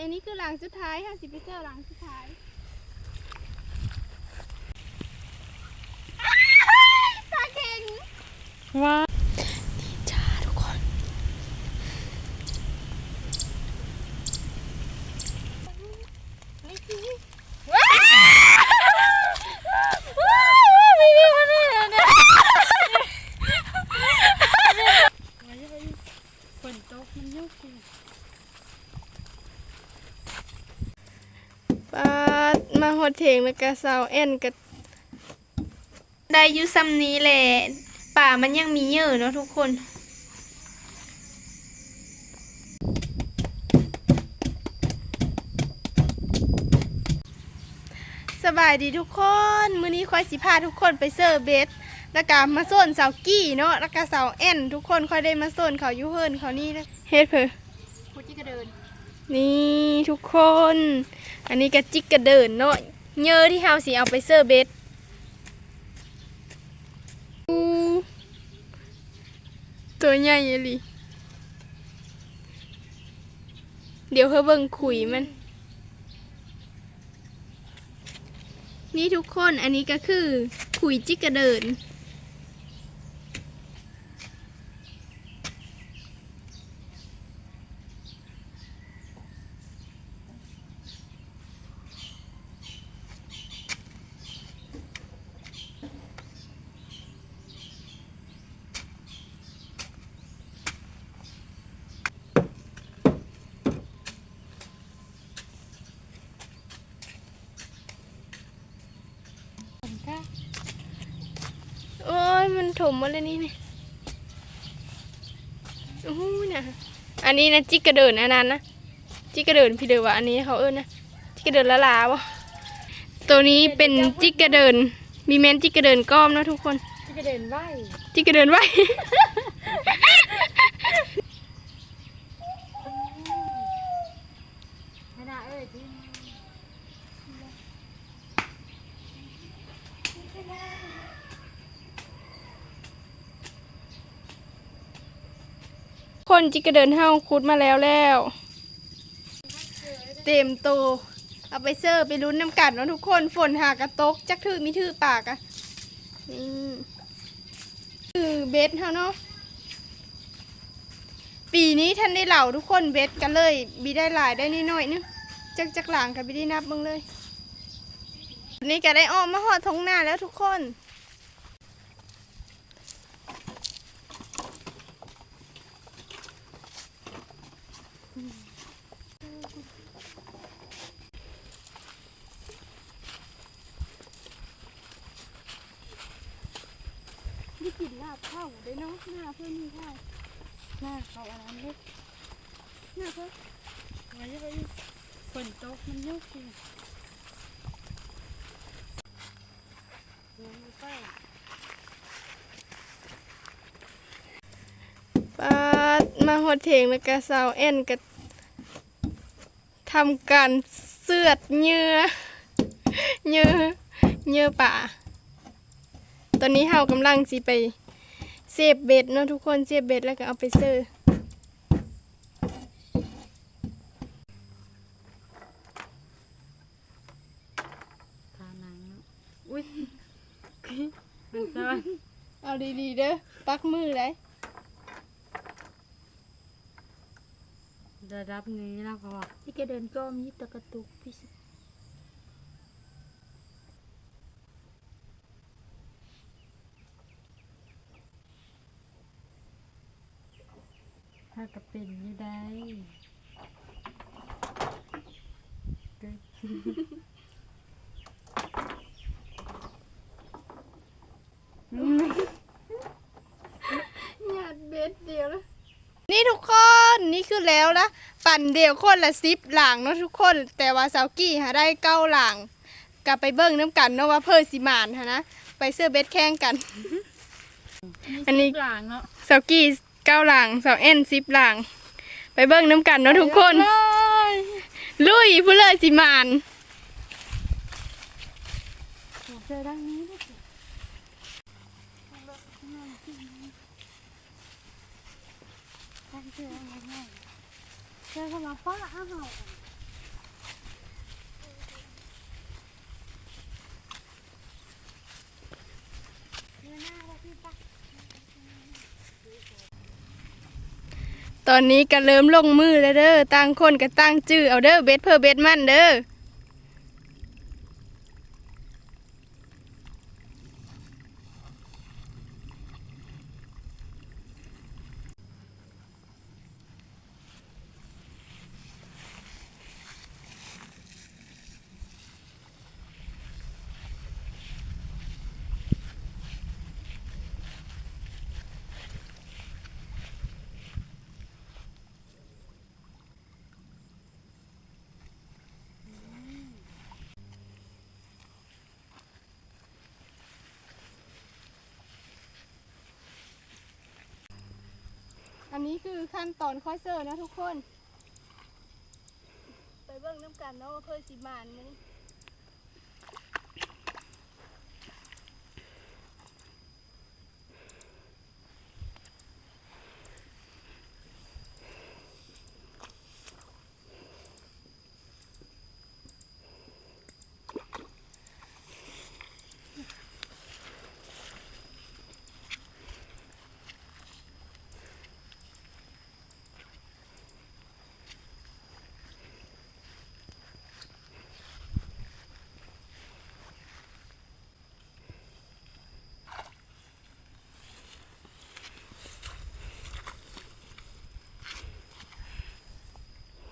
อันนี้คือหลังสุดท้ายค่ะสิไปเซอร์หลังสุดท้ายตาเข็งว้าทุกคน นี่คือว้าวไม่มีคนเลยเนี่ย ฝนตกมันยุกอยู่ ปาดมาหด เถงแล้วก็เสาเอ็นก็ได้อยู่ซ้ำนี้แหละป่ามันยังมีเยอะเนาะทุกคนสบายดีทุกคน มื้อนี้คอยสิพาทุกคนไปเซอร์เบสแล้วก็มาโซนเสากี้เนาะแล้วก็เสาเอ็นทุกคนคอยได้มาโซนเขาอยูเฮิร์นเขานี่นะเฮ็ดเพอพูดที่กระเดิน นี่ทุกคน อันนี้ก็จิกกระเดินเนาะ เยอะที่เฮาสิเอาไปเซอร์เบสอู้ตัวใหญ่เลยเดี๋ยวเฮาเบิ่งขุยมัน นี่ทุกคนอันนี้ก็คือขุยจิกกระเดิน ถมมาเลยนี่นี่โอ้โหนะอันนี้นะจิกกระเดินอันนั้นนะจิกกระเดินพี่เดือว่าอันนี้เขาเอิ้นนะจิกกระเดินละลาวะตัวนี้เป็นจิกกระเดินมีแมนจิกกระเดินก้อมเนอะทุกคนที่กระเดินไหวจิกกระเดินไว้ ไม่น่าเอ้ยที่ คนจิกกระเดินเฮาคุดมาแล้วแล้ว เต็มโต เอาไปเซอร์ไปลุ้นน้ำกัดเนาะทุกคนฝนหากระตก จักถือมีถือปากอะนี่คือเบสเฮาเนาะปีนี้ท่านได้เหล่าทุกคนเบสกันเลยบีได้หลายได้นิดหน่อยนึงจักจักหลางกับบีได้นับมึงเลย นี่ก็ได้ออกมาหอดทงหน้าแล้วทุกคนกินลาบข้าวได้ เนาะหน้าเพื่อนมีข้าวหน้าเขาอันนั้นลูกหน้าเพื่อนไว้ไว้ฝนตกมันยุกอยู่เดินไปปาดมาหดเถงแล้วก็สาวเอ็นก็ทำการเสือดเหยื่อเหยื่อเหยื่อป่า ตอนนี้เฮากำลังสิไป เซฟเบ็ดเนาะทุกคนเซฟเบ็ดแล้วก็เอาไปเซอร์ทานังเนาะอุ้ยมันซ่อนเอาดีๆเด้อปักมือเลยระดับนี้แล้วก็ว่าที่แกเดินก็มีตะกระตุกพี่ ถ้าก็เป็นอยู่ได้เด้อหยาดเบ็ดเดียวแล้วนี่ทุกคนนี่คือแล้วละปั่นเดียวคนละซิปหลังเนาะทุกคน แต่ว่าสาวกี้หาได้เก้าหลังกลับไปเบิ้งน้ำกันเนาะว่าเพิ่นสิมานฮะนะไปเสื้อเบ็ดแข่งกัน อันนี้หลังเนาะสาวกี้ เก้าหลังสาวเอ็นซิปหลัง ไปเบิ้งน้ำกันเนาะทุกคน ลุยผู้เลยสิมานเจอด้านนี้ด้วยตั้งเชื่อง่ายๆเชื่อเข้ามาฟ้าอ้าว ตอนนี้ก็เริ่มลงมือแล้วเด้อตั้งคนก็ตั้งจื้อเอาเด้อเบ็ดเพื่อเบ็ดมันเด้อ อันนี้คือขั้นตอนค่อยเซอร์นะทุกคน ไปเบิ่งน้ำกันเนาะว่าเคยสิมานมั้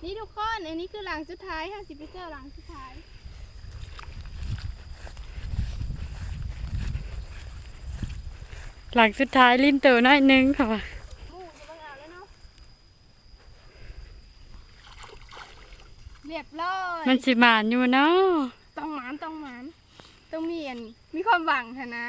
นี่ทุกคน อันนี้คือหลังสุดท้ายค่ะสิไปเซอร์หลังสุดท้ายหลังสุดท้ายลิ้นเตอน้อยหนึงค่ะหมูจะบังอาบแล้วเนาะเรียบร้อยมันสิมานอยู่เนาะต้องหมานต้องหมานต้องมีอันมีความหวังค่ะนะ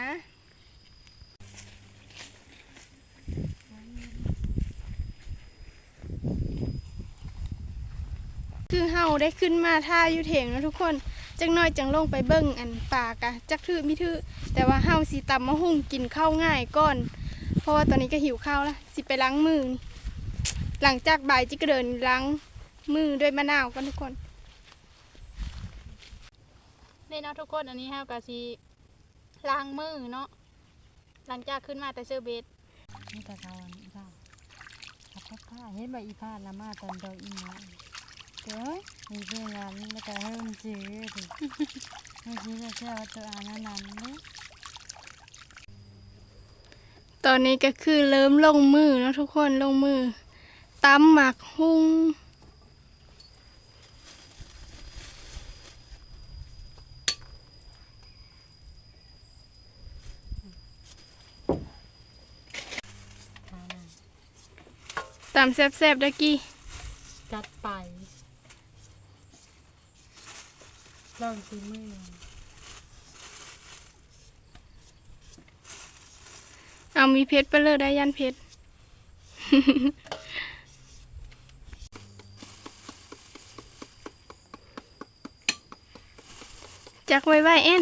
เฮาได้ขึ้นมาท่าอยู่เถงแล้วทุกคนจังน้อยจังลงไปเบิ่งอันป่ากะจักถือมิถือแต่ว่าเฮาสิตำมะฮุ่งกินข้าวง่ายก่อน เพราะว่าตอนนี้ก็หิวข้าวแล้วสิไปล้างมือนี่หลังจากบ่ายจิก็เดินล้างมือด้วยมะนาวกันทุกคนนี่เนาะทุกคนอันนี้เฮาก็สิล้างมือเนาะหลังจากขึ้นมาแต่เซอร์เบสนี่แต่เราอันนี้ค่ะขับผ้าผ้าเห็นใบอีผ้าละมาตอนเดาอีมา มีเพื่อนนั้นแล้วก็ให้มันจื้อดิเมื่อกี้จะเชื่อตัวอานนั้นเลยตอนนี้ก็คือเริ่มลงมือแล้วทุกคนลงมือตำหมักหุ้งตำแซ่บๆดะกี้จัดไป ลองซีมือเอามีเพชรไปเลยได้ยันเพชรจักไว้ไว้เอ็น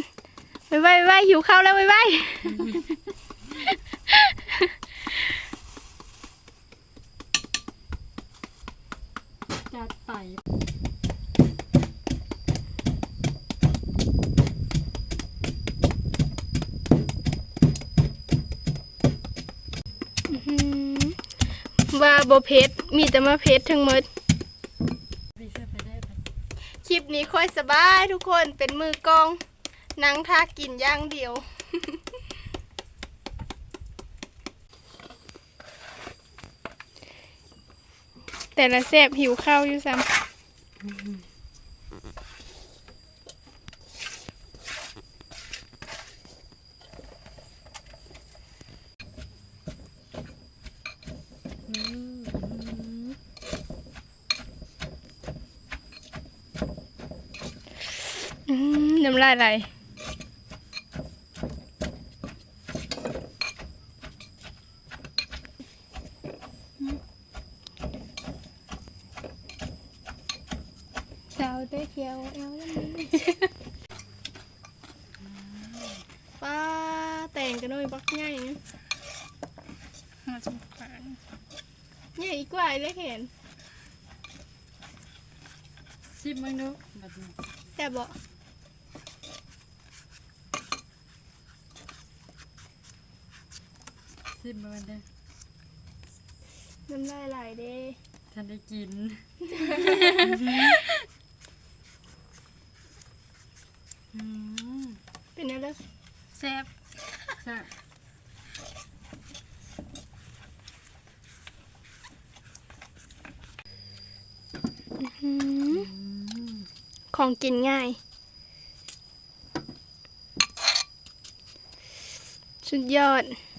ไว้ไว้ไว้หิวข้าวแล้วไว้ไว้ จัดไป อื้อหือว่า บเพชรมีแต่มาเพชรทั้งหมดรีเซอร์ไปได้ปะคลิปนี้ค่อยสบายทุกคนเป็นมือกองนังท่ากินย่างเดียวแต่ละแซบหิวข้าวอยู่ซ้ำ อืม อื มน้ำลายไหลสาวเต้เขียวเอวแล้วนี่ป้าแต่งกันด้วยบักใหญ่นะมาสงสารใหญ่กว่าไอ้เล็กเห็นชิมมึงดูแบบนี้แต่บอก ชิมมึงเด้อน้น้ำลายไหลเด้ฉันได้กิน อืมเป็นอะไรแซ่บใช่หืมของกินง่าย สุดยอดจ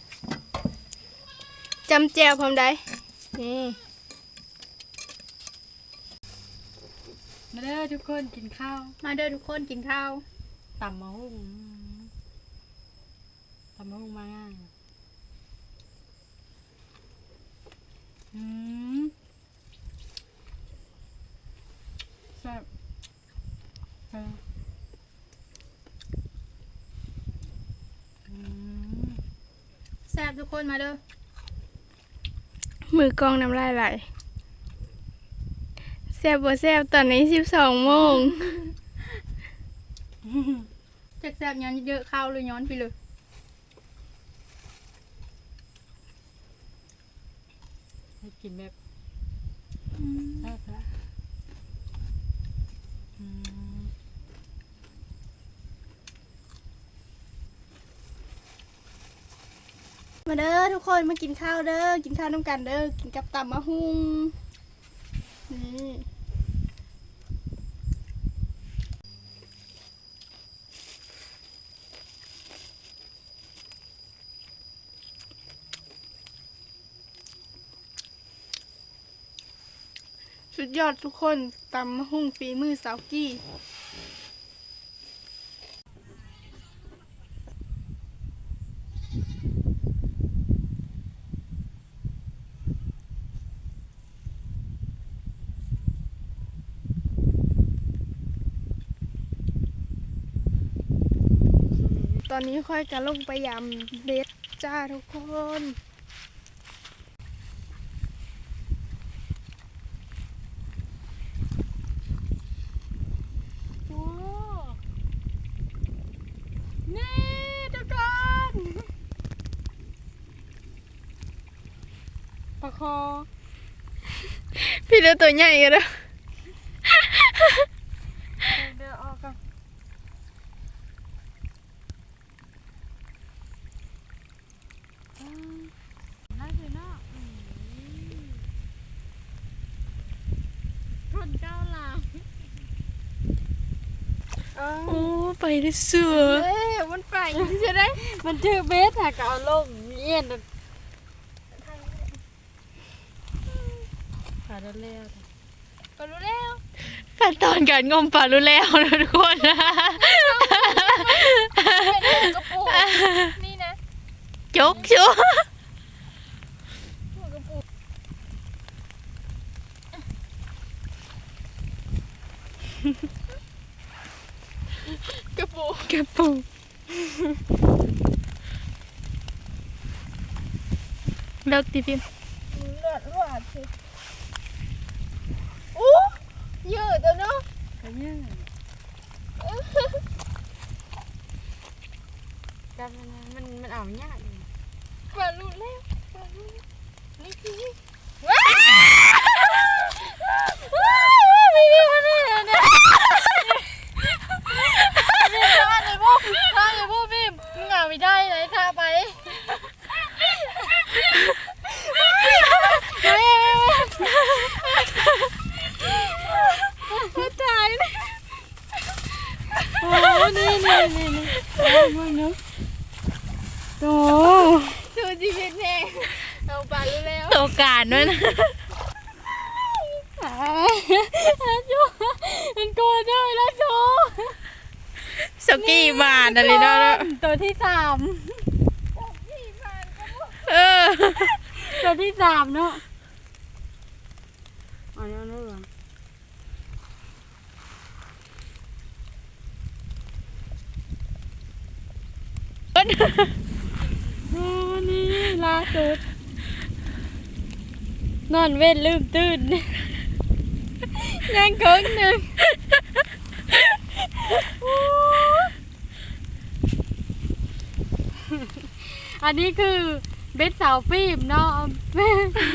ำแจวพร้อมได้นี่มาเด้อทุกคนกินข้าวมาเด้อทุกคนกินข้าวตำมะฮุ่งตำมะฮุ่งมาง่ายอืมแซ่บแซ่บอืมแซ่บทุกคนมาเด้อ มือกล้องน้ำลายไหลแซบบ่แซบตอนนี้สิบสองโมงจักแซบย้อนเยอะเข้าเลยย้อนไปเลย ให้กินแบบแซ่บละอืม มาเด้อ ทุกคนมากินข้าวเด้อ กินข้าวน้ำกันเด้อ กินกับตำมะฮุ่งนี่สุดยอดทุกคนตำมะฮุ่งฝีมือสาวกี้ ต อนนี้ค่อยจะลงไปยำเบ็ดจ้าทุกคนโอ้นี่ทุกคนปลาคอ พี่เลือตัวใหญ่กันแล้ว เดี๋ยวออกก่อนอืมน่าสิเนาะอืมคนเก้าวหลาม โอ้ ไปได้เสือเอ้ยมันไปที่จะได้มันชื่อเบสค่ะก็เอาลงเย็นน่ะขาดเร็วก็รู้แล้วขั้นตอนการงมปลารู้แล้วนะทุกคนนะเป็นกระปุกนี่นะจกชัวหัวกระปุก กระปูกระปูเลิกตีพิมพ์เลือดรวดสิอู้เยอะจังเนาะๆก็ยืดจำมันนะมันมันเอายากอยู่ปลาลูแล้วปลาลูนี่คือไม่มีคนนี้เลยเนี่ยพี่ ท่านเลยพวกท่านเลยพวกพี่มึงอ่าไม่ได้ไหนท่าไปตายเลยโอ้นี่นี่นี่นี่โอ้มึงเนาะโอ้ดูชีวิตแน่เอาปลารู้แล้วตัวการด้วยนะจูมันโกนด้วยแล้วจู ส กี้มาอะไรเนาะตัวที่สามเออตัวที่สามเนาะเอันนี้เรื่องโอ้นี่ล่าสุด นอนเว้นลืมตื่นยังเกิงหนึ่ง อันนี้คือเบ็ดสาวฟิล์มเนาะ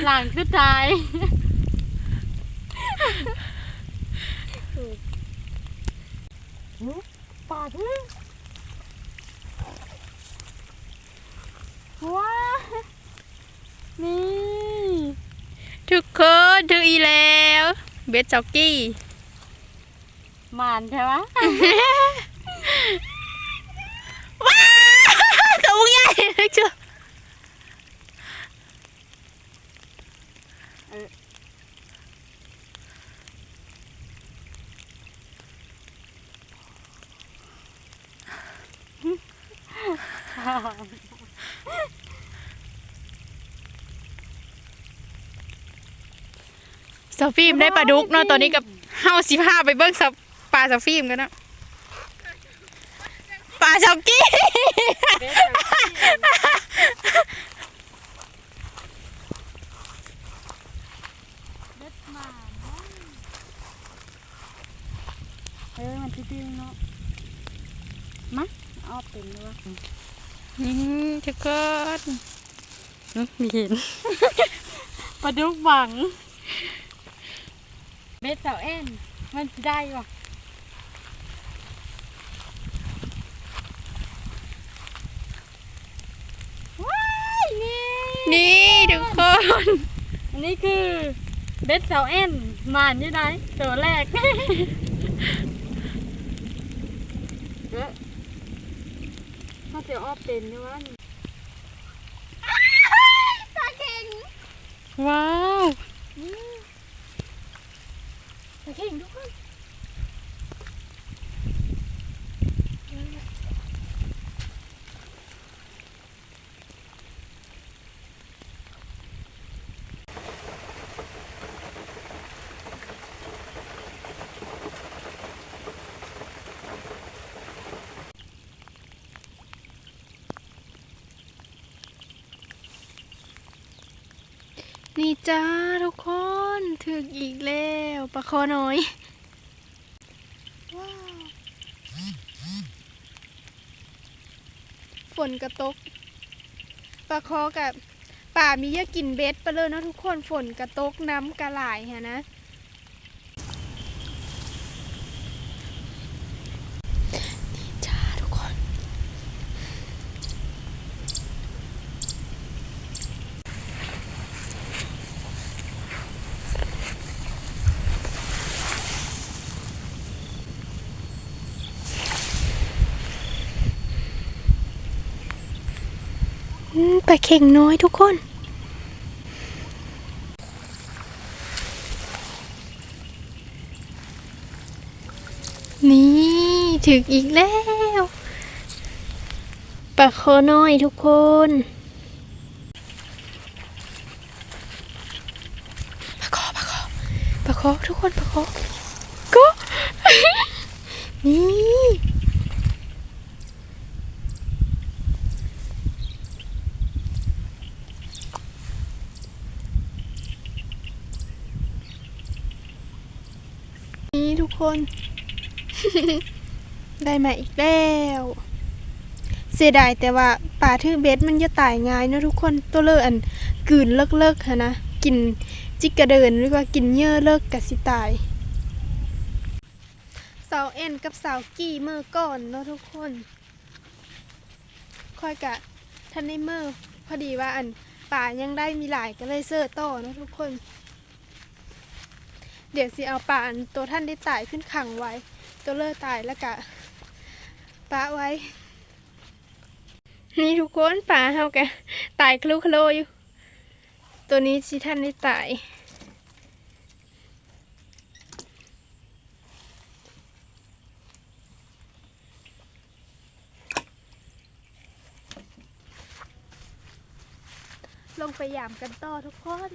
หลังสุดท้ายปาดเลยว้านี่ ทุกคนถึงอีแล้ว เบสจ็อกกี้ หมานใช่ไหม ว้าวเขา บุกใหญ่เลยจ้ะสฟิล์มได้ปลาดุกเนาะตอนนี้กับเฮาสิพาไปเบิ้งสับปลาสฟิล์มกันเนาะปลาจ็อกกี้ เล็ดหมาเนาะเฮ้ยมันติ้วๆเนาะมาเอาเป็นด้วยนี่ทุกคนมีเห็นปลาดุกบังเบ็ดเสาเอ็นมันจะได้ปะายนี่ นี่ทุกคน อันนี้คือเบ็ดเสาเอ็นหมานอยี่ไหนตัวแรกเอ๊ะถ้าเสียออบเป็นนี่วะนี่ว้าวตะเข่งทุกคน นี่ จ้าทุกคนถึกอีกแล้วปลาคอน้อยว้าวฝนกระตกปลาคอกับป่ามีเยอะกินเบ็ดไปเลยเนาะทุกคนฝนกระตกน้ำกระหลายฮะนะ อืมปลาเข่งน้อยทุกคน นี่ถึงอีกแล้วปลาคอน้อยทุกคนปลาคอปลาคอปลาคอทุกคนปลาคอก็ นี่ คน ได้มาอีกแล้ว เสียดายแต่ว่าป่าทื่อเบ็ดมันจะตายง่ายนะทุกคนตัวเลิกอันกืนเลิกเลิกฮะนะกินจิกกระเดินหรือว่ากินเยื่อเลิกกะสิตายสาวเอ็นกับสาวกี่เมื่อก่อนเนาะทุกคน ค่อยกะท่านในเมื่อพอดีว่าอันป่ายังได้มีหลายก็เลยเสื้อต่อเนาะทุกคน เดี๋ยวสิเอาป่าอันตัวท่านได้ตายขึ้นขังไว้ ตัวเลิกตายแล้วกะปะไว้ นี่ทุกคนป่าเฮากะตายคลุกคโลอยู่ ตัวนี้สิท่านได้ตายลงไปยามกันต่อทุกคน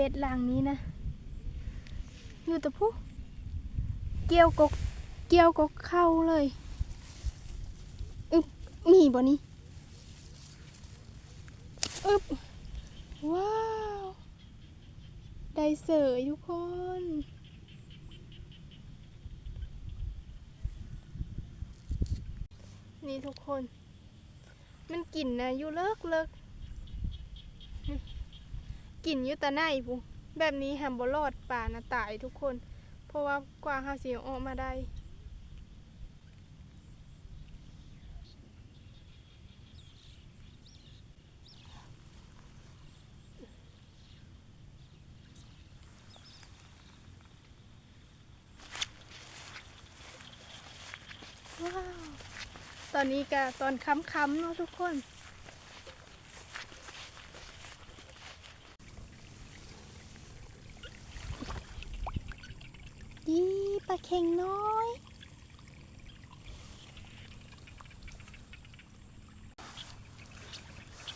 เบ็ดหลังนี้นะ อยู่แต่ผู้เกี่ยวกกเกี่ยวกกเข้าเลยอึบมีบ่นี่อึบว้าว ได้เสยทุกคนนี่ทุกคน มันกลิ่นนะอยู่เลิกเลิก กลิ่นอยู่ต่ในผู้แบบนี้แฮมบอรอดป่านะตายทุกคน เพราะว่ากว่าห้าสีออกมาได้ตอนนี้ก็ตอนค่ำๆเนาะทุกคน ดี ปลาเข่งน้อย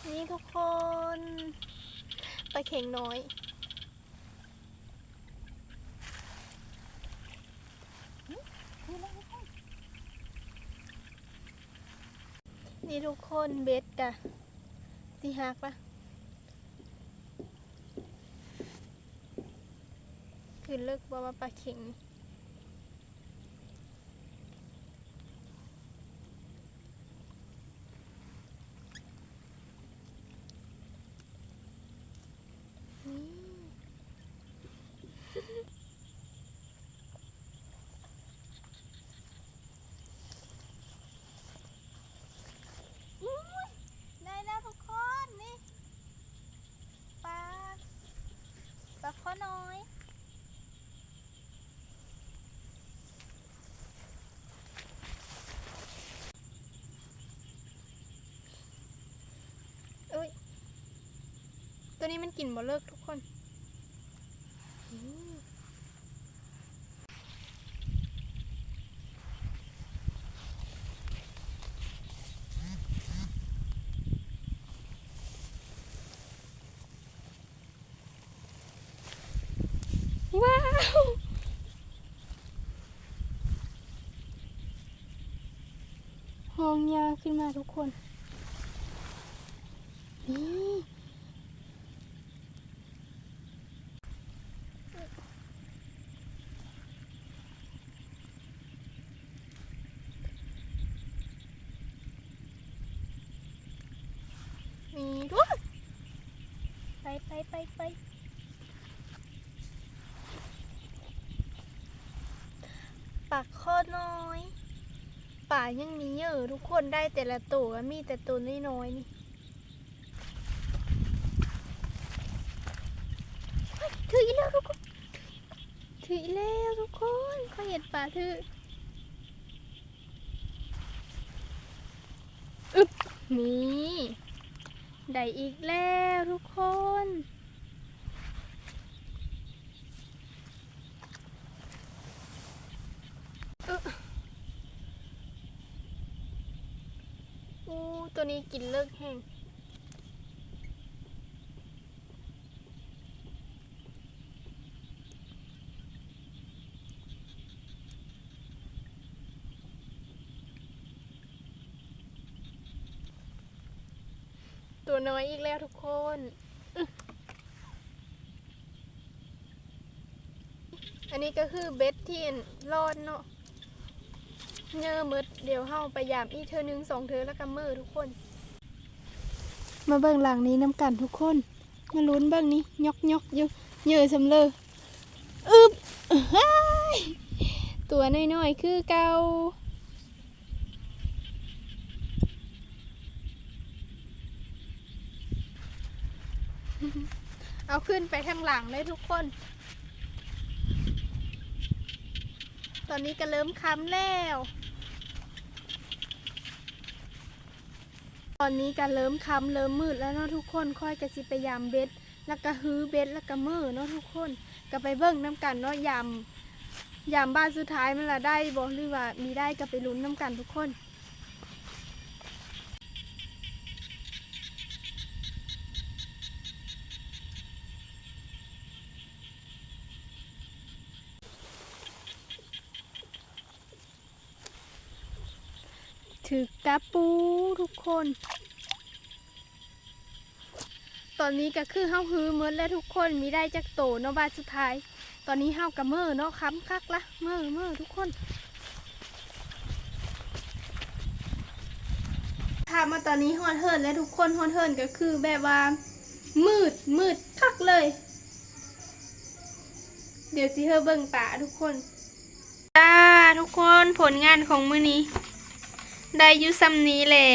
นี่ทุกคนปลาเข่งน้อยนี่ทุกคนเบ็ดกะสีหักปะคือเลิกบอกว่าปลาเข็งนี่ได้แล้วทุกคนนี่ปลาปลาข้อน้อย อุ้ย ตัวนี้มันกลิ่นบ่เลิกทุกคนว้าวหองยาขึ้นมาทุกคน นี่มีด้วยไปไปไปไปปากคอ น้อยป่ายังมีเยอะทุกคนได้แต่ละตัวมีแต่ตัวน้อยๆนี่ถืออีกแล้วทุกคนถืออีกแล้วทุกคนเขาเห็นป่าถืออึบนี่ได้อีกแล้วทุกคนอึ๊ะอู้ ตัวนี้กินเลิกแห้ง ตัวน้อยอีกแล้วทุกคนอันนี้ก็คือเบ็ดที่รอดเนาะ เงอมืดเดี๋ยวเฮาไปยามอีกเธอหนึ่งสองเธอแล้วก็มือทุกคน มาเบิ่งหลังนี้น้ำกันทุกคน มาลุ้นเบิ่งนี้ยอกยอกอยู่เหยื่อสำเลออึบอ้ายตัวน้อยๆคือเกาเอาขึ้นไปข้างหลังเลยทุกคน ตอนนี้ก็เริ่มค้ำแล้ว อนนี้ก็เริ่มคำเริ่มมืดแล้วเนาะทุกคนค่อยกระสิไปยามเบ็ด แล้วก็ฮื้อเบ็ดแล้วก็มือเนาะทุกคนก็ไปเบิ่งน้ำกันเนาะยามยามบ้านสุดท้ายมันละได้บอกหรือว่ามีได้ก็ไปลุ้นน้ำกันทุกคน ถือกระปูทุกคน ตอนนี้ก็คือเฮาฮือหมดแล้วทุกคนมีได้จักโตเนาะบาสุดท้าย ตอนนี้เฮากะเมือเนาะค้ำคักละเมือเมือทุกคนถ้ามาตอนนี้ฮอนเฮิร์นแล้วทุกคนฮอนเฮิร์นก็คือแบบว่า มืดมืดคักเลย เดี๋ยวสิเฮอเบิ่งป่าทุกคนจ้าทุกคนผลงานของมือนี้ ได้อยุซ้ำนี้แหละ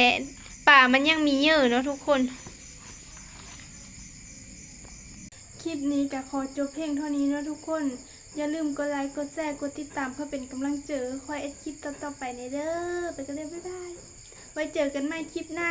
ป่ามันยังมีเยอะเนาะทุกคน คลิปนี้ก็ขอจบเพลงเท่านี้เนาะทุกคน อย่าลืมกดไลค์กดแชร์กดติดตามเพื่อเป็นกำลังเจอคอยเอ็ดคลิปต่อๆไปในเด้อไปกันเลยบ๊ายบายไว้เจอกันใหม่คลิปหน้า